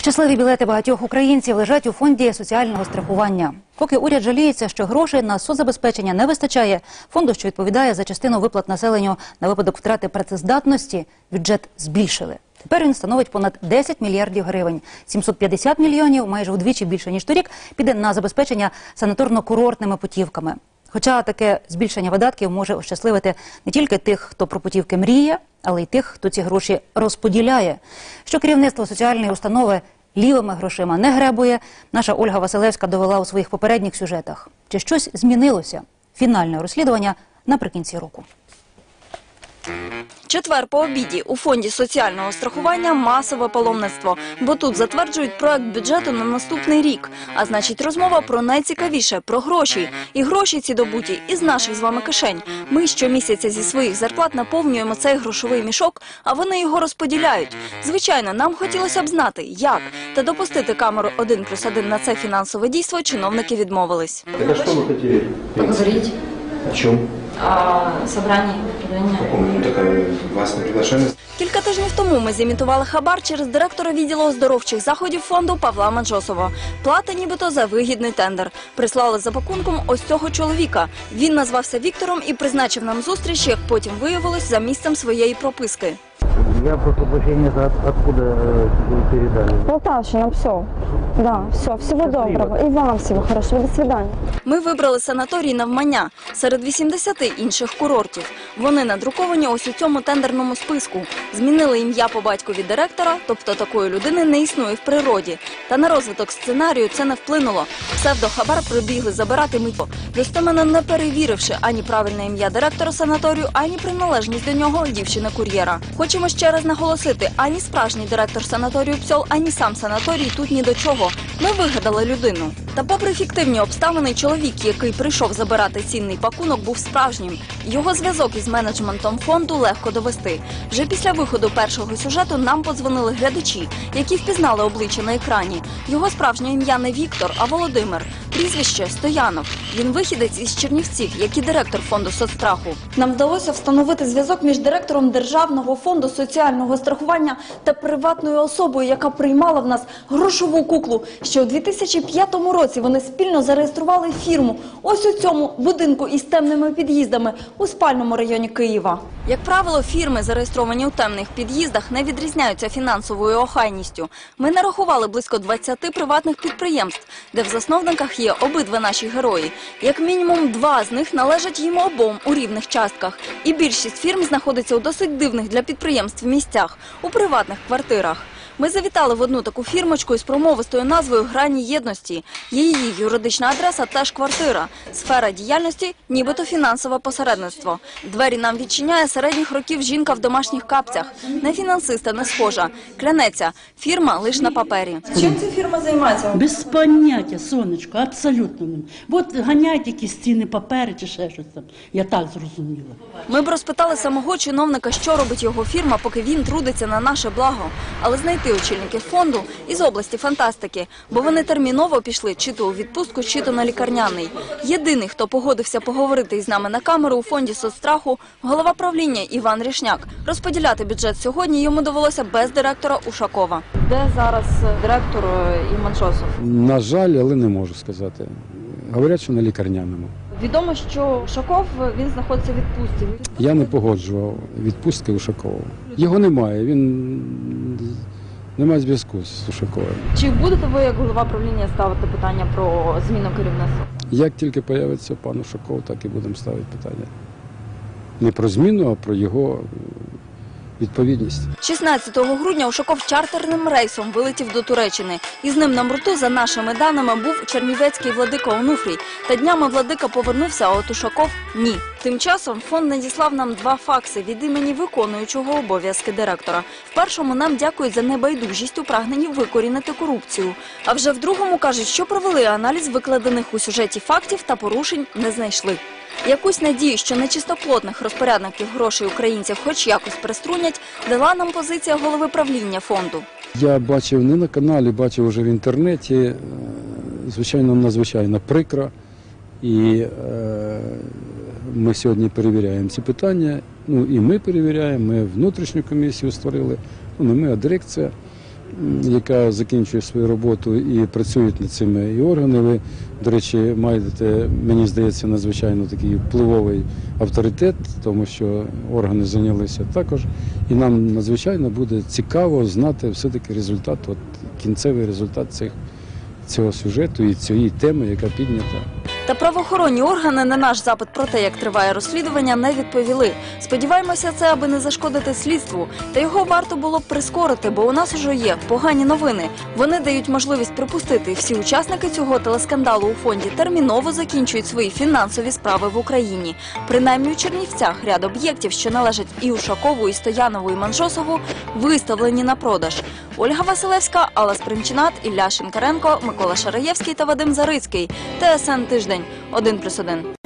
Щасливі білети багатьох українців лежать у фонді соціального страхування. Поки уряд жаліється, що грошей на соцзабезпечення не вистачає, фонду, що відповідає за частину виплат населенню на випадок втрати працездатності, бюджет збільшили. Тепер він становить понад 10 мільярдів гривень. 750 мільйонів, майже вдвічі більше ніж торік, піде на забезпечення санаторно-курортними путівками. Хоча таке збільшення видатків може ощасливити не тільки тих, хто про путівки мріє, але й тих, хто ці гроші розподіляє. Що керівництво соціальної установи лівими грошима не гребує, наша Ольга Василевська довела у своїх попередніх сюжетах. Чи щось змінилося? Фінальне розслідування наприкінці року. Четвер по обіді у фонді соціального страхування масове паломництво, бо тут затверджують проект бюджету на наступний рік. А значить, розмова про найцікавіше про гроші. І гроші ці добуті із наших з вами кишень. Ми щомісяця зі своїх зарплат наповнюємо цей грошовий мішок, а вони його розподіляють. Звичайно, нам хотілося б знати, як та допустити камеру 1 плюс 1 на це фінансове дійство чиновники відмовились. Так а что вы хотели? Поговорить О чем? о собрании Ну, такая вас не приглашали. Кілька тижнів тому ми зімітували хабар через директора відділу оздоровчих заходів фонду Павла Манжосова. Плата нібито за вигідний тендер. Прислали за пакунком ось цього чоловіка. Він назвався Віктором і призначив нам зустріч, як потім виявилось, за місцем своєї прописки. Я прошу прощения, за от- откуда э, вы передали? Полтавщина, все. Да, все, всего доброго. И вам всего хорошего. До свидания. Ми вибрали санаторій навмання серед 80 інших курортів. Вони надруковані ось у цьому тендерному списку. Змінили ім'я по батькові директора, тобто такої людини не існує в природі. Та на розвиток сценарію це не вплинуло. Псевдохабар прибігли забирати митьо, достеменно не перевіривши ані правильне ім'я директора санаторію, ані приналежність до нього дівчини-кур'єра. Хочемо ще раз наголосити: ані справжній директор санаторію Псьол, ані сам санаторій тут ні до чого. Ми вигадали людину. Та попри фіктивні обставини, чоловік, який прийшов забирати цінний пакунок, був справжнім. Його зв'язок із менеджментом фонду легко довести. Вже після виходу першого сюжету нам подзвонили глядачі, які впізнали обличчя на екрані. Його справжнє ім'я не Віктор, а Володимир. Прізвище Стоянов. Він вихідець із Чернівців, як і директор фонду соцстраху. Нам вдалося встановити зв'язок між директором Державного фонду соціального страхування та приватною особою, яка приймала в нас грошову куклу. Ще у 2005 році вони спільно зареєстрували фірму ось у цьому будинку із темними під'їздами у спальному районі Києва. Як правило, фірми, зареєстровані у темних під'їздах, не відрізняються фінансовою охайністю. Ми нарахували близько 20 приватних підприємств, де в засновниках є обидва наші герої. Як мінімум, два з них належать їм обом у рівних частках. І більшість фірм знаходиться у досить дивних для підприємств місцях у приватних квартирах. Ми завітали в одну таку фірмочку із промовистою назвою Грані єдності. Її юридична адреса теж квартира. Сфера діяльності нібито фінансове посередництво. Двері нам відчиняє середніх років жінка в домашніх капцях. На фінансиста не схожа. Клянеться, фірма лише на папері. Чим ця фірма займається? Без поняття, сонечко, абсолютно. От ганяють якісь ціни папери чи ще щось там. Я так зрозуміла. Ми б розпитали самого чиновника, що робить його фірма, поки він трудиться на наше благо. Але знайти очільників фонду із області фантастики, бо вони терміново пішли чи то у відпустку, чи то на лікарняний. Єдиний, хто погодився поговорити із нами на камеру у фонді соцстраху, голова правління Іван Рішняк. Розподіляти бюджет сьогодні йому довелося без директора Ушакова. Де зараз директор і Маншосов? На жаль, але не можу сказати. Говорять, що на лікарняному. Відомо, що Ушаков він знаходиться в відпустці. Я не погоджував відпустки Ушакова. Його немає, він немає зв'язку з Ушаковим. Чи будете ви як голова правління ставити питання про зміну керівництва? Як тільки появиться пан Ушаков, так і будемо ставити питання. Не про зміну, а про його відповідність. 16 грудня Ушаков чартерним рейсом вилетів до Туреччини. Із ним на борту, за нашими даними, був чернівецький владика Онуфрій. Та днями владика повернувся, а от Ушаков – ні. Тим часом фонд надіслав нам два факси від імені виконуючого обов'язки директора. В першому нам дякують за небайдужість у прагненні викорінити корупцію. А вже в другому кажуть, що провели аналіз викладених у сюжеті фактів та порушень не знайшли. Якусь надію, що нечистоплотних розпорядників грошей українців хоч якось приструнять, дала нам позиція голови правління фонду. Я бачив не на каналі, бачив вже в інтернеті. Е, Звичайно, надзвичайно прикро. І е, ми сьогодні перевіряємо ці питання. Ну і ми перевіряємо, ми внутрішню комісію створили. Ну, не ми, а дирекція. Яка закінчує свою роботу і працюють над цими і органи. Ви, до речі, маєте, мені здається, надзвичайно такий впливовий авторитет, тому що органи зайнялися також. І нам надзвичайно буде цікаво знати все-таки результат, от кінцевий результат цих, цього сюжету і цієї теми, яка піднята. Та правоохоронні органи на наш запит про те, як триває розслідування, не відповіли. Сподіваємося, це аби не зашкодити слідству. Та його варто було б прискорити, бо у нас уже є погані новини. Вони дають можливість припустити, всі учасники цього телескандалу у фонді терміново закінчують свої фінансові справи в Україні. Принаймні у Чернівцях ряд об'єктів, що належать і Ушакову, і Стоянову, і Манжосову, виставлені на продаж. Ольга Василевська, Алла Спринчинат, Ілля Шинкаренко, Микола Шараєвський та Вадим Зарицький. ТСН тиждень. 1+,1.